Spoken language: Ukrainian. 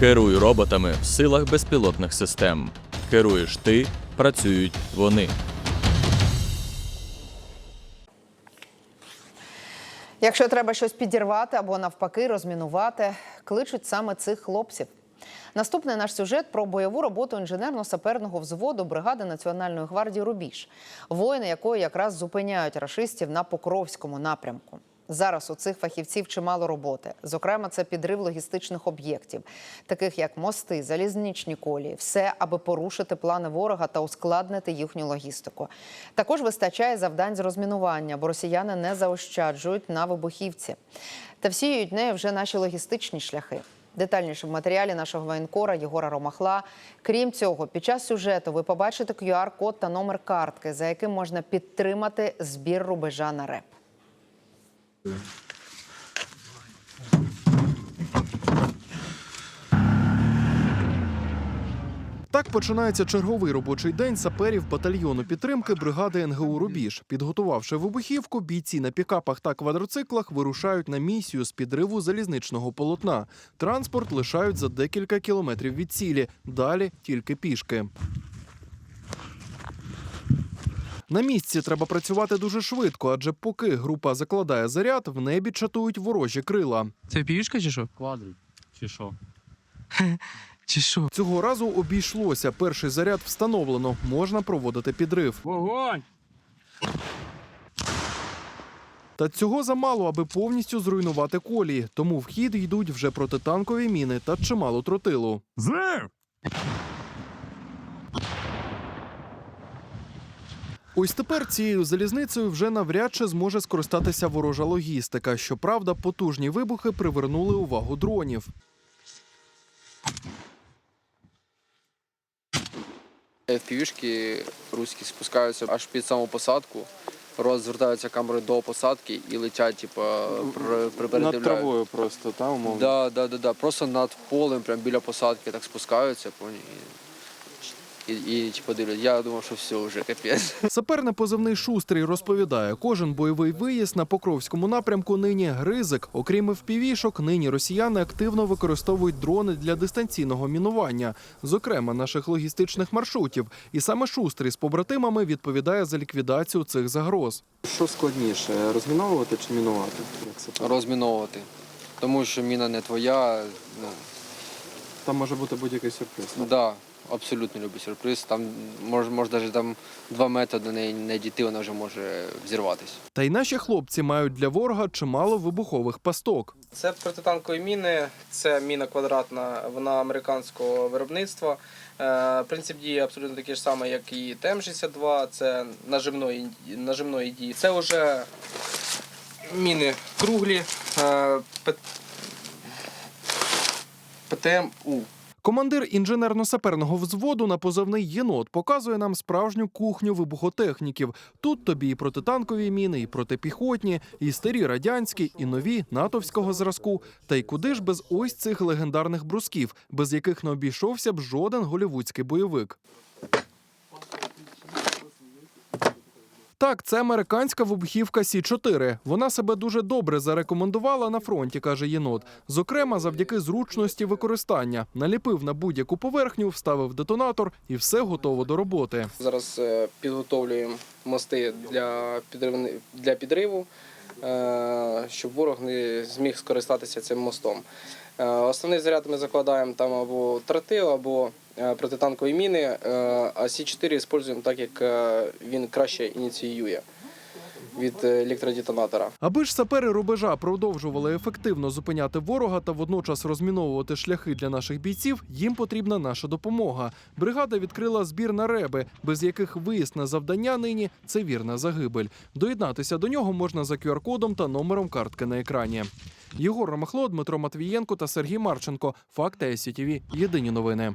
Керуй роботами в силах безпілотних систем. Керуєш ти, працюють вони. Якщо треба щось підірвати або навпаки розмінувати, кличуть саме цих хлопців. Наступний наш сюжет про бойову роботу інженерно-саперного взводу бригади Національної гвардії Рубіж, воїни якої якраз зупиняють рашистів на Покровському напрямку. Зараз у цих фахівців чимало роботи. Зокрема, це підрив логістичних об'єктів, таких як мости, залізничні колії, все, аби порушити плани ворога та ускладнити їхню логістику. Також вистачає завдань з розмінування, бо росіяни не заощаджують на вибухівці. Та всіють нею вже наші логістичні шляхи. Детальніше в матеріалі нашого воєнкора Єгора Ромахла. Крім цього, під час сюжету ви побачите QR-код та номер картки, за яким можна підтримати збір рубежа на реп. Так починається черговий робочий день саперів батальйону підтримки бригади НГУ Рубіж. Підготувавши вибухівку, бійці на пікапах та квадроциклах вирушають на місію з підриву залізничного полотна. Транспорт лишають за декілька кілометрів від цілі. Далі тільки пішки. На місці треба працювати дуже швидко, адже поки група закладає заряд, в небі чатують ворожі крила. Це пішка чи що? Квадрик. Чи що? Чи що? Цього разу обійшлося. Перший заряд встановлено. Можна проводити підрив. Вогонь! Та цього замало, аби повністю зруйнувати колії. Тому в хід йдуть вже протитанкові міни та чимало тротилу. Зрив! Ось тепер цією залізницею вже навряд чи зможе скористатися ворожа логістика. Щоправда, потужні вибухи привернули увагу дронів. FPV-шки руські спускаються аж під саму посадку, розвертаються камери до посадки і летять, типу, Над травою просто, та, умовно. Да, да, да, да. Просто над полем, прямо біля посадки, так спускаються, поні. І, і, і типу, дивлять. Я думав, що все вже капець. Сапер на позивний шустрий розповідає, кожен бойовий виїзд на Покровському напрямку нині ризик. Окрім впівішок, нині росіяни активно використовують дрони для дистанційного мінування, зокрема наших логістичних маршрутів. І саме шустрий з побратимами відповідає за ліквідацію цих загроз. Що складніше, розміновувати чи мінувати? Як? Розміновувати. Тому що міна не твоя. Ну, Там може бути будь-який сюрприз. так? да, абсолютно любий сюрприз. Там може, може навіть там два метри до неї не дійти, вона вже може взірватися. Та й наші хлопці мають для ворога чимало вибухових пасток. Це протитанкові міни, це міна квадратна, вона американського виробництва. Е, Принцип дії абсолютно такий ж самий, як і ТМ-62, це нажимної, нажимної дії. Це вже міни круглі, е, ПТМ-У. Командир інженерно-саперного взводу на позивний єнот показує нам справжню кухню вибухотехніків. Тут тобі і протитанкові міни, і протипіхотні, і старі радянські, і нові натовського зразку. Та й куди ж без ось цих легендарних брусків, без яких не обійшовся б жоден голівудський бойовик. Так, це американська вибухівка Сі-4. Вона себе дуже добре зарекомендувала на фронті, каже єнот. Зокрема, завдяки зручності використання. Наліпив на будь-яку поверхню, вставив детонатор і все готово до роботи. Зараз е, підготовлюємо мости для, для підриву, е, щоб ворог не зміг скористатися цим мостом. Е, Основний заряд ми закладаємо там або тротил, або протитанкові міни, е, а Сі-4 використовуємо так, як е, він краще ініціює від е, електродетонатора. Аби ж сапери рубежа продовжували ефективно зупиняти ворога та водночас розміновувати шляхи для наших бійців, їм потрібна наша допомога. Бригада відкрила збір на реби, без яких виїзд на завдання нині це вірна загибель. Доєднатися до нього можна за QR-кодом та номером картки на екрані. Єгор Ромахло, Дмитро Матвієнко та Сергій Марченко. Факти СІТВ. Єдині новини.